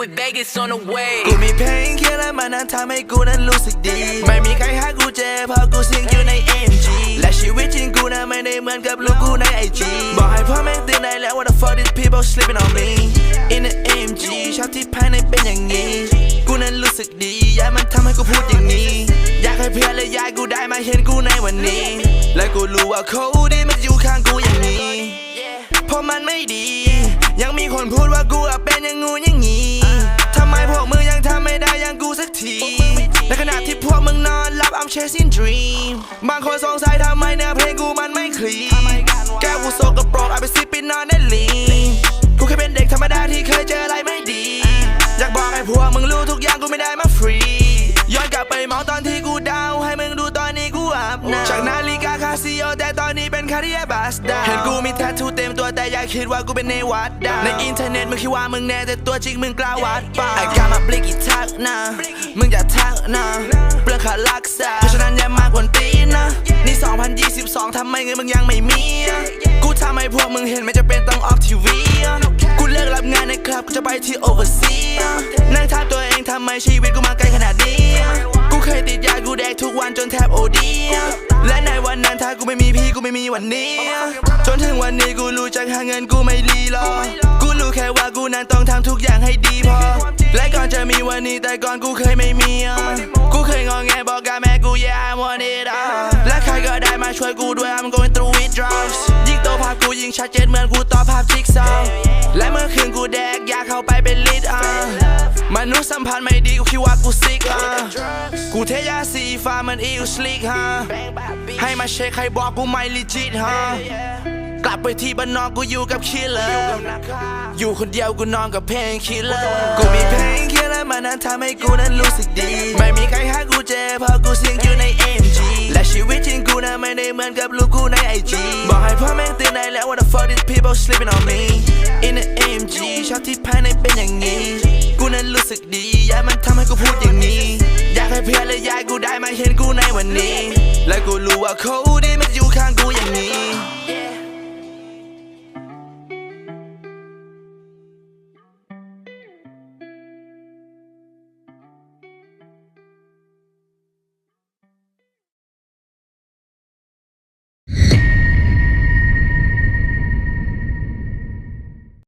with Vegas on the way กูมีเพลงเขียนและมันนั้นทำให้กูนั้นรู้สึกดี ไม่มีใครหากูเจอเพราะกูสิงอยู่ใน MG และชีวิตจริงกูนั้นไม่ได้เหมือนกับลูกกูใน IG บอกให้พ่อแม่งตื่นได้แล้ว what the fuck these people sleeping on me in the MG ชอบที่ภายในเป็นอย่างนี้ กูนั้นรู้สึกดีอย่ามันทำให้กูพูดอย่างนี้ อยากให้เพื่อนและยายกูได้มาเห็นกูในวันนี้ และกูรู้ว่าเขาดีมันอยู่ข้างกูอย่างนี้เพราะมันไม่ดี ยังมีคนพูดว่า ในขณะที่พวกมึงนอนหลับ I'm chasing dream บางคนสงสัยทำไมแนวเพลงกูมันไม่คลีนแก้วกูโซกปรกเอาไปซิปไปนอนได้ลีนกูแค่เป็นเด็กธรรมดาที่เคยเจออะไรไม่ดี อยากบอกให้พวกมึงรู้ทุกอย่างกูไม่ได้มาฟรี ย้อนกลับไปมองตอนที่กูดาวให้มึงดูตอนนี้กูอาบน้ำจากนาฬิกาคาซิโอ นนี้เป็นคาริเอบัสดาเห็นกูมีแทททูเต็มตัวแต่อย่าคิดว่ากูเป็นเนวัดดาในอินเทอร์เน็ตมึงคิดว่ามึงแน่แต่ตัวจริงมึงกล้าวัดป่าไอ้กามาบลิกอีทักนะมึงอย่าทักนะเปลืองค่ารักษาเพราะฉะนั้นอย่ามากวนตีนะนี่ 2022ทำไมเงินมึงยังไม่มีกูทำให้พวกมึงเห็นไม่จะเป็นต้องออกทีวีกูเลิกรับงานในคลับกูจะไปที่โอเวอร์ซีนั่งถามตัวเองทำไมชีวิต กูไม่มีวันนี้ จนถึงวันนี้กูรู้จักหาเงินกูไม่รีรอ กูรู้แค่ว่ากูนั้นต้องทำทุกอย่างให้ดีพอ และก่อนจะมีวันนี้แต่ก่อนกูเคยไม่มีกูเคยงอแงบอกกับแม่กู yeah I want it all และใครก็ได้มาช่วยกูด้วย I'm going through withdrawals ยิ่งโตภาพกูยิ่งชัดเจนเหมือนกูต่อภาพจิ๊กซอว์และเมื่อคืนกูแดกอยากเข้าไปเป็นลิดอะมนุษย์สัมพันธ์ไม่ดีกูคิดว่ากูซิกอะกูเทยาสีฟ้ามันอีวสลิกฮะ ให้มาเช็คใครบอกกูไม่ลิจิตฮะกลับไปที่บ้านนอกกูอยู่กับคิลเลอร์อยู่คนเดียวกูนอนกับเพลงคิลเลอร์กูมีเพลงคิลเลอร์มันนั้นทำให้กูนั้นรู้สึกดี ไม่มีใครหากูเจอเพราะกูเสียงอยู่ใน MG และชีวิตจริงกูนั้นไม่ได้เหมือนกับลูกกูใน IG บอกให้พ่อแม่งตื่นได้แล้ว what the fuck these people sleeping on me in the MG ชอบที่ภายในเป็นอย่างนี้ กูนั้นรู้สึกดีอย่ามันทำให้กูพูดอย่างนี้ อยากให้เพื่อนและยายกูได้มาเห็นกูในวันนี้ กูรู้ว่าเขาดีมันอยู่ข้างกูอย่างนี้